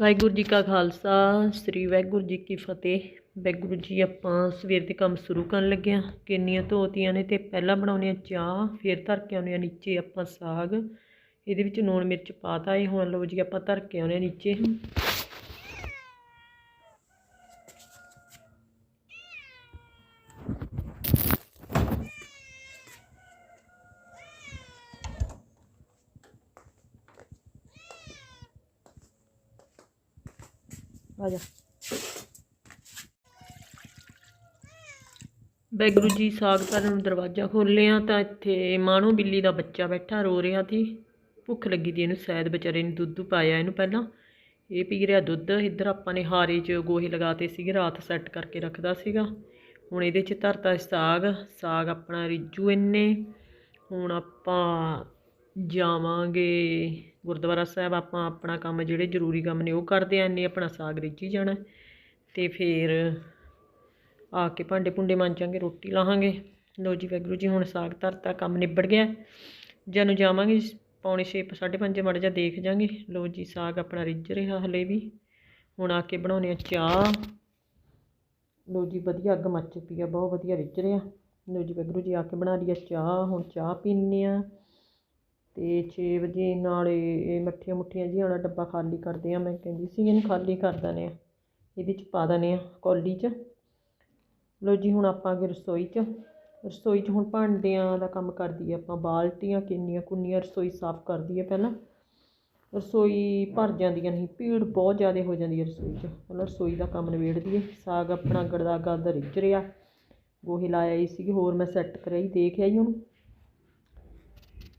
ਵਾਹਿਗੁਰੂ ਜੀ ਕਾ ਖਾਲਸਾ, ਸ੍ਰੀ ਵਾਹਿਗੁਰੂ ਜੀ ਕੀ ਫਤਿਹ। ਵਾਹਿਗੁਰੂ ਜੀ, ਆਪਾਂ ਸਵੇਰ ਦੇ ਕੰਮ ਸ਼ੁਰੂ ਕਰਨ ਲੱਗੇ ਹਾਂ। ਕਿੰਨੀਆਂ ਧੋਤੀਆਂ ਨੇ ਤੇ ਪਹਿਲਾਂ ਬਣਾਉਣੇ ਆ ਚਾਹ, ਫਿਰ ਧਰ ਕੇ ਆਉਂਦੇ ਆ ਨੀਚੇ ਆਪਾਂ ਸਾਗ। ਇਹਦੇ ਵਿੱਚ ਲੂਣ ਮਿਰਚ ਪਾਤਾ ਇਹ ਹੁਣ ਲਓ ਜੀ ਆਪਾਂ ਧਰ ਕੇ ਆਉਂਦੇ ਆ ਨੀਚੇ। ਆ ਜਾ। ਵਾਹਿਗੁਰੂ ਜੀ ਸਾਗ ਧਰਨ ਨੂੰ ਦਰਵਾਜ਼ਾ ਖੋਲਿਆ ਤਾਂ ਇੱਥੇ ਮਾਣੋ ਬਿੱਲੀ ਦਾ ਬੱਚਾ ਬੈਠਾ, ਰੋ ਰਿਹਾ ਸੀ। ਭੁੱਖ ਲੱਗੀ ਦੀ ਇਹਨੂੰ, ਸ਼ਾਇਦ ਵਿਚਾਰੇ ਨੇ ਦੁੱਧ ਪਾਇਆ ਇਹਨੂੰ ਪਹਿਲਾਂ। ਇਹ ਪੀ ਰਿਹਾ ਦੁੱਧ, ਇੱਧਰ ਆਪਾਂ ਨੇ ਹਾਰੇ 'ਚ ਗੋਹੇ ਲਗਾਤੇ ਸੀਗੇ, ਰਾਤ ਸੈੱਟ ਕਰਕੇ ਰੱਖਦਾ ਸੀਗਾ। ਹੁਣ ਇਹਦੇ 'ਚ ਧਰਤਾ ਸਾਗ ਸਾਗ ਆਪਣਾ ਰਿੱਜੂ ਇੰਨੇ ਹੁਣ ਆਪਾਂ ਜਾਵਾਂਗੇ ਗੁਰਦੁਆਰਾ ਸਾਹਿਬ ਆਪਾਂ ਆਪਣਾ ਕੰਮ ਜਿਹੜੇ ਜ਼ਰੂਰੀ ਕੰਮ ਨੇ ਉਹ ਕਰਦੇ ਆਂ ਇੰਨੇ ਆਪਣਾ ਸਾਗ ਰਿੱਝੀ ਜਾਣਾ ਤੇ ਫਿਰ ਆ ਕੇ ਭਾਂਡੇ ਭੁੰਡੇ ਮਾਂਜਾਂਗੇ, ਰੋਟੀ ਲਾਹਾਂਗੇ। ਲੋ ਜੀ ਵਾਹਿਗੁਰੂ ਜੀ, ਹੁਣ ਸਾਗ ਧਰਤਾ, ਕੰਮ ਨਿਬੜ ਗਿਆ। ਜਦੋਂ ਜਾਵਾਂਗੇ, ਪੌਣੇ 6 5:30 ਮੜ ਜਾ ਦੇਖ ਜਾਾਂਗੇ। ਲੋ ਜੀ, ਸਾਗ ਆਪਣਾ ਰਿੱਝ ਰਿਹਾ ਹਲੇ ਵੀ। ਹੁਣ ਆ ਕੇ ਬਣਾਉਣੇ ਆ ਚਾਹ। ਲੋ ਜੀ, ਵਧੀਆ ਅੱਗ ਮੱਚ ਪਈ ਆ, ਬਹੁਤ ਵਧੀਆ ਰਿੱਝ ਰਿਹਾ। ਲੋ ਜੀ ਵੈਗਰੂ ਜੀ, ਆ ਕੇ ਬਣਾ ਲਈ ਆ ਚਾਹ। ਹੁਣ ਚਾਹ ਪੀਂਦੇ ਆ ਅਤੇ ਛੇ ਵਜੇ ਨਾਲੇ ਇਹ ਮੱਠੀਆਂ ਮੁੱਠੀਆਂ ਜਿਹੀਆਂ ਵਾਲਾ ਡੱਬਾ ਖਾਲੀ ਕਰਦੇ ਹਾਂ ਮੈਂ ਕਹਿੰਦੀ ਸੀ ਇਹਨੂੰ ਖਾਲੀ ਕਰ ਦਿੰਦੇ ਹਾਂ ਇਹਦੇ ਚ ਪਾ ਦਨੇ ਆ ਕੌਲੀ ਚ। ਲੋ ਜੀ, ਹੁਣ ਆਪਾਂ ਅਗੇ ਰਸੋਈ ਚ ਰਸੋਈ ਚ ਹੁਣ ਭਾਂਡਿਆਂ ਦਾ ਕੰਮ ਕਰਦੀ ਹੈ ਆਪਾਂ, ਬਾਲਟੀਆਂ ਕਿੰਨੀਆਂ ਕੁੰਨੀਆਂ ਰਸੋਈ ਸਾਫ਼ ਕਰਦੀ ਹੈ ਪਹਿਲਾਂ। ਰਸੋਈ ਭਰ ਜਾਂਦੀਆਂ ਨਹੀਂ ਭੀੜ ਬਹੁਤ ਜ਼ਿਆਦਾ ਹੋ ਜਾਂਦੀ ਹੈ ਰਸੋਈ 'ਚ, ਪਹਿਲਾਂ ਰਸੋਈ ਦਾ ਕੰਮ ਨਿਬੇੜਦੀ ਹੈ ਸਾਗ ਆਪਣਾ ਗੜਦਾ ਗੜਦਾ ਰਿੱਝ ਰਿਹਾ ਗੋਹੇ ਲਾਇਆ ਹੀ ਸੀ ਹੋਰ ਮੈਂ ਸੈੱਟ ਕਰਾਈ ਦੇਖਿਆ ਆਈ ਉਹਨੂੰ।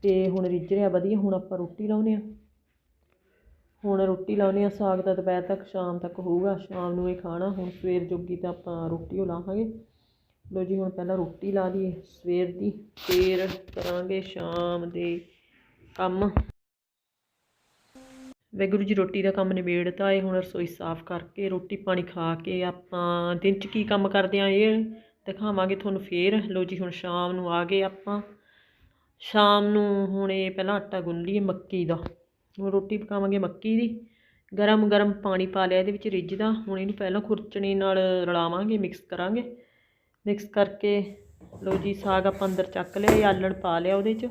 ਅਤੇ ਹੁਣ ਰਿੱਝ ਰਿਹਾ ਵਧੀਆ, ਹੁਣ ਆਪਾਂ ਰੋਟੀ ਲਾਉਂਦੇ ਹਾਂ। ਹੁਣ ਰੋਟੀ ਲਾਉਂਦੇ ਹਾਂ, ਸਾਗ ਤਾਂ ਦੁਪਹਿਰ ਤੱਕ, ਸ਼ਾਮ ਤੱਕ ਹੋਊਗਾ। ਸ਼ਾਮ ਨੂੰ ਇਹ ਖਾਣਾ, ਹੁਣ ਸਵੇਰ ਜੋਗੀ ਤਾਂ ਆਪਾਂ ਰੋਟੀ ਉਹ ਲਾਵਾਂਗੇ। ਲੋ ਜੀ, ਹੁਣ ਪਹਿਲਾਂ ਰੋਟੀ ਲਾ ਲਈਏ। ਸਵੇਰ ਦੀ ਫੇਰ ਕਰਾਂਗੇ ਸ਼ਾਮ ਦੇ ਕੰਮ। ਵਾਹਿਗੁਰੂ ਜੀ, ਰੋਟੀ ਦਾ ਕੰਮ ਨਿਬੇੜਤਾ ਏ, ਹੁਣ ਰਸੋਈ ਸਾਫ਼ ਕਰਕੇ, ਰੋਟੀ ਪਾਣੀ ਖਾ ਕੇ ਆਪਾਂ ਦਿਨ 'ਚ ਕੀ ਕੰਮ ਕਰਦੇ ਆ ਇਹ ਦਿਖਾਵਾਂਗੇ ਤੁਹਾਨੂੰ ਫੇਰ। ਲੋ ਜੀ, ਹੁਣ ਸ਼ਾਮ ਨੂੰ ਆ ਗਏ ਆਪਾਂ। ਸ਼ਾਮ ਨੂੰ ਹੁਣ ਇਹ ਪਹਿਲਾਂ ਆਟਾ ਗੁੰਨ ਲਈਏ ਮੱਕੀ ਦਾ। ਹੁਣ ਰੋਟੀ ਪਕਾਵਾਂਗੇ ਮੱਕੀ ਦੀ। ਗਰਮ ਗਰਮ ਪਾਣੀ ਪਾ ਲਿਆ ਇਹਦੇ ਵਿੱਚ ਰਿੱਝਦਾ ਹੁਣ ਇਹਨੂੰ ਪਹਿਲਾਂ ਖੁਰਚਣੀ ਨਾਲ ਰਲਾਵਾਂਗੇ, ਮਿਕਸ ਕਰਾਂਗੇ। ਮਿਕਸ ਕਰਕੇ ਲੋ ਜੀ, ਸਾਗ ਆਪਾਂ ਅੰਦਰ ਚੱਕ ਲਿਆ, ਇਹ ਆਲਣ ਪਾ ਲਿਆ ਉਹਦੇ 'ਚ।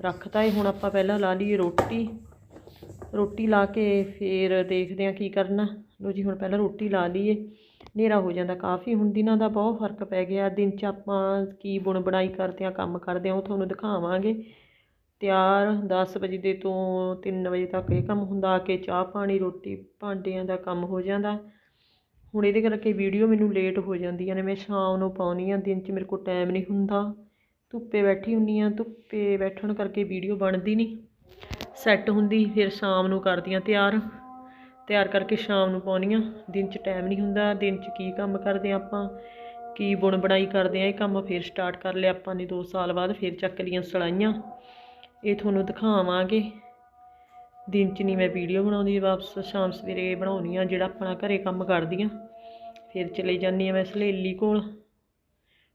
ਰੱਖਤਾ ਇਹ, ਹੁਣ ਆਪਾਂ ਪਹਿਲਾਂ ਲਾ ਲਈਏ ਰੋਟੀ। ਰੋਟੀ ਲਾ ਕੇ ਫਿਰ ਦੇਖਦੇ ਹਾਂ ਕੀ ਕਰਨਾ। ਲੋ ਜੀ, ਹੁਣ ਪਹਿਲਾਂ ਰੋਟੀ ਲਾ ਲਈਏ। ਹਨੇਰਾ ਹੋ ਜਾਂਦਾ, ਕਾਫੀ ਹੁਣ ਦਿਨਾਂ ਦਾ ਬਹੁਤ ਫ਼ਰਕ ਪੈ ਗਿਆ, ਦਿਨ 'ਚ ਆਪਾਂ ਕੀ ਬੁਣ ਬਣਾਈ ਕਰਦੇ ਹਾਂ, ਕੰਮ ਕਰਦੇ ਹਾਂ, ਉਹ ਤੁਹਾਨੂੰ ਦਿਖਾਵਾਂਗੇ। ਤਿਆਰ ਦਸ ਵਜੇ ਦੇ ਤੋਂ ਤਿੰਨ ਵਜੇ ਤੱਕ ਇਹ ਕੰਮ ਹੁੰਦਾ, ਆ ਕੇ ਚਾਹ ਪਾਣੀ, ਰੋਟੀ ਭਾਂਡਿਆਂ ਦਾ ਕੰਮ ਹੋ ਜਾਂਦਾ। ਹੁਣ ਇਹਦੇ ਕਰਕੇ ਵੀਡੀਓ ਮੈਨੂੰ ਲੇਟ ਹੋ ਜਾਂਦੀਆਂ ਨੇ, ਮੈਂ ਸ਼ਾਮ ਨੂੰ ਪਾਉਣੀ ਆ ਦਿਨ 'ਚ ਮੇਰੇ ਕੋਲ ਟਾਈਮ ਨਹੀਂ ਹੁੰਦਾ। ਧੁੱਪੇ ਬੈਠੀ ਹੁੰਨੀ ਆ ਧੁੱਪੇ ਬੈਠਣ ਕਰਕੇ ਵੀਡੀਓ ਬਣਦੀ ਨਹੀਂ। ਸੈੱਟ ਹੁੰਦੀ, ਫਿਰ ਸ਼ਾਮ ਨੂੰ ਕਰਦੀਆਂ ਤਿਆਰ। ਤਿਆਰ ਕਰਕੇ ਸ਼ਾਮ ਨੂੰ ਪਾਉਣੀਆਂ ਦਿਨ 'ਚ ਟਾਈਮ ਨਹੀਂ ਹੁੰਦਾ। ਦਿਨ 'ਚ ਕੀ ਕੰਮ ਕਰਦੇ ਆਪਾਂ? ਕੀ ਬੁਣ ਬਣਾਈ ਕਰਦੇ ਆ? ਇਹ ਕੰਮ ਫਿਰ ਸਟਾਰਟ ਕਰ ਲਿਆ ਆਪਾਂ ਨੇ 2 ਸਾਲ ਬਾਅਦ, ਫਿਰ ਚੱਕ ਲੀਆਂ ਸਲਾਈਆਂ। ਇਹ ਤੁਹਾਨੂੰ ਦਿਖਾਵਾਂਗੇ। ਦਿਨ 'ਚ ਨਹੀਂ ਮੈਂ ਵੀਡੀਓ ਬਣਾਉਂਦੀ, ਵਾਪਸ ਸ਼ਾਮ ਸਵੇਰੇ ਬਣਾਉਣੀ ਆ ਜਿਹੜਾ ਆਪਣਾ ਘਰੇ ਕੰਮ ਕਰਦੀ ਆ ਫਿਰ ਚਲੇ ਜਾਂਦੀ ਆ ਮੈਂ ਸਹੇਲੀ ਕੋਲ।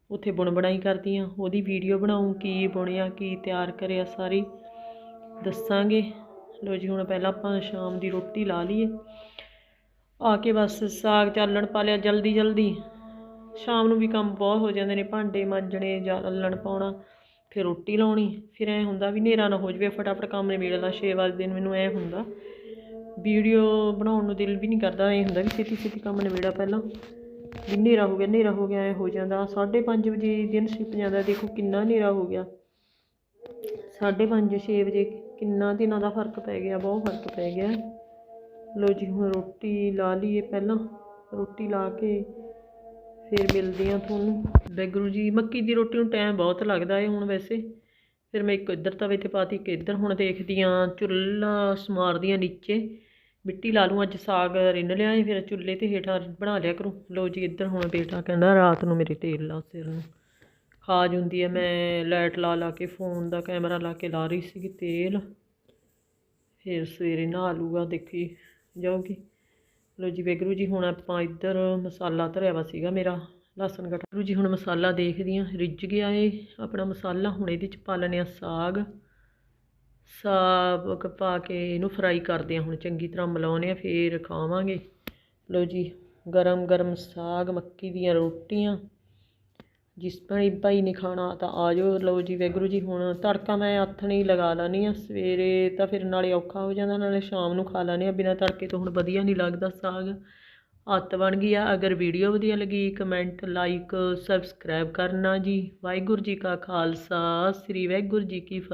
ਉੱਥੇ ਬੁਣ ਬਣਾਈ ਕਰਦੀ ਆ ਉਹਦੀ ਵੀਡੀਓ ਬਣਾਉਂ ਕੀ ਬੁਣਿਆ, ਕੀ ਤਿਆਰ ਕਰਿਆ ਸਾਰੀ ਦੱਸਾਂਗੇ। ਲੋ ਜੀ, ਹੁਣ ਪਹਿਲਾਂ ਆਪਾਂ ਸ਼ਾਮ ਦੀ ਰੋਟੀ ਲਾ ਲਈਏ। ਆ ਕੇ ਬਸ ਸਾਗ ਚਾਲਣ ਪਾ ਲਿਆ ਜਲਦੀ ਜਲਦੀ। ਸ਼ਾਮ ਨੂੰ ਵੀ ਕੰਮ ਬਹੁਤ ਹੋ ਜਾਂਦੇ ਨੇ, ਭਾਂਡੇ ਮਾਂਜਣੇ, ਚਾਲਣ ਪਾਉਣਾ, ਫਿਰ ਰੋਟੀ ਲਾਉਣੀ। ਫਿਰ ਐ ਹੁੰਦਾ ਵੀ ਹਨੇਰਾ ਨਾ ਹੋ ਜਵੇ, ਫਟਾਫਟ ਕੰਮ ਨਿਬੇੜ ਲਾਂ 6 ਵਜੇ ਮੈਨੂੰ ਐ ਹੁੰਦਾ। ਵੀਡੀਓ ਬਣਾਉਣ ਨੂੰ ਦਿਲ ਵੀ ਨਹੀਂ ਕਰਦਾ, ਐ ਹੁੰਦਾ ਵੀ ਛੇਤੀ ਛੇਤੀ ਕੰਮ ਨਿਬੇੜਾ ਪਹਿਲਾਂ। ਵੀ ਹਨੇਰਾ ਹੋ ਗਿਆ, ਹਨੇਰਾ ਹੋ ਗਿਆ, ਐ ਹੋ ਜਾਂਦਾ। 5:30 ਵਜੇ ਦਿਨ ਛਿਪ ਜਾਂਦਾ, ਦੇਖੋ ਕਿੰਨਾ ਹਨੇਰਾ ਹੋ ਗਿਆ। 5:30 6 ਵਜੇ ਕਿੰਨਾ ਦਿਨਾਂ ਦਾ ਫ਼ਰਕ ਪੈ ਗਿਆ, ਬਹੁਤ ਫ਼ਰਕ ਪੈ ਗਿਆ। ਲੋ ਜੀ, ਹੁਣ ਰੋਟੀ ਲਾ ਲਈਏ ਪਹਿਲਾਂ। ਰੋਟੀ ਲਾ ਕੇ ਫਿਰ ਮਿਲਦੇ ਆ ਤੁਹਾਨੂੰ। ਵਾਹਿਗੁਰੂ ਜੀ, ਮੱਕੀ ਦੀ ਰੋਟੀ ਨੂੰ ਟਾਈਮ ਬਹੁਤ ਲੱਗਦਾ ਏ ਹੁਣ ਵੈਸੇ। ਫਿਰ ਮੈਂ ਇੱਕ ਇੱਧਰ ਤਵੇ ਤੇ ਪਾਤੀ, ਇੱਕ ਇੱਧਰ ਹੁਣ ਦੇਖਦੀ ਆ ਚੁੱਲ੍ਹਾ ਸਮਾਰਦੀ ਆ ਨੀਚੇ। ਮਿੱਟੀ ਲਾ ਲੂੰ ਅੱਜ ਸਾਗ ਰਿੰਨ ਲਿਆ ਏ, ਫਿਰ ਚੁੱਲ੍ਹੇ ਤੇ ਹੇਠਾਂ ਬਣਾ ਲਿਆ ਕਰੂੰ। ਲੋ ਜੀ, ਇੱਧਰ ਹੁਣ ਬੇਟਾ ਕਹਿੰਦਾ ਰਾਤ ਨੂੰ ਮੇਰੇ ਤੇਲ ਲਾ ਸਿਰ ਨੂੰ। ਖਾਜ ਹੁੰਦੀ ਹੈ, ਮੈਂ ਲਾਈਟ ਲਾ ਲਾ ਕੇ ਫੋਨ ਦਾ ਕੈਮਰਾ ਲਾ ਕੇ ਲਾ ਰਹੀ ਸੀਗੀ ਤੇਲ। ਫਿਰ ਸਵੇਰੇ ਨਹਾ ਲੂਗਾ ਦੇਖੀ ਜਾਊਗੀ ਲੋ ਜੀ ਵੇਗਰੂ ਜੀ, ਹੁਣ ਆਪਾਂ ਇੱਧਰ ਮਸਾਲਾ ਧਰਿਆ ਵਾ ਸੀਗਾ ਮੇਰਾ, ਲਸਣ ਕਟਾ। ਵਾਹਿਗੁਰੂ ਜੀ, ਹੁਣ ਮਸਾਲਾ ਦੇਖਦੀ ਹਾਂ, ਰਿੱਝ ਗਿਆ ਏ ਆਪਣਾ ਮਸਾਲਾ, ਹੁਣ ਇਹਦੇ ਚ ਪਾ ਲੈਣੇ ਆ ਸਾਗ। ਸਾਗ ਪਾ ਕੇ ਇਹਨੂੰ ਫਰਾਈ ਕਰਦੇ ਆ ਹੁਣ ਚੰਗੀ ਤਰ੍ਹਾਂ ਮਿਲਾਉਂਦੇ ਆ ਫੇਰ ਖਾਵਾਂਗੇ। ਲਓ ਜੀ ਗਰਮ ਗਰਮ ਸਾਗ, ਮੱਕੀ ਦੀਆਂ ਰੋਟੀਆਂ। ਜਿਸ ਭਾਈ ਭਾਈ ਨੇ ਖਾਣਾ ਤਾਂ ਆ ਜਾਓ, ਲਓ ਜੀ ਵਾਹਿਗੁਰੂ ਜੀ, ਹੁਣ ਤੜਕਾ ਮੈਂ ਹੱਥ ਨਹੀਂ ਲਗਾ ਲੈਂਦੀ ਆ ਸਵੇਰੇ ਤਾਂ ਫਿਰ ਨਾਲੇ ਔਖਾ ਹੋ ਜਾਂਦਾ, ਨਾਲੇ ਸ਼ਾਮ ਨੂੰ ਖਾ ਲੈਂਦੇ ਆ ਬਿਨਾਂ ਤੜਕੇ ਤੋਂ ਹੁਣ ਵਧੀਆ ਨਹੀਂ ਲੱਗਦਾ ਸਾਗ। ਹੱਤ ਬਣ ਗਈ ਆ। ਅਗਰ ਵੀਡੀਓ ਵਧੀਆ ਲੱਗੀ, ਕਮੈਂਟ, ਲਾਈਕ, ਸਬਸਕ੍ਰਾਈਬ ਕਰਨਾ ਜੀ। ਵਾਹਿਗੁਰੂ ਜੀ ਕਾ ਖਾਲਸਾ, ਸ੍ਰੀ ਵਾਹਿਗੁਰੂ ਜੀ ਕੀ ਫਤਿਹ।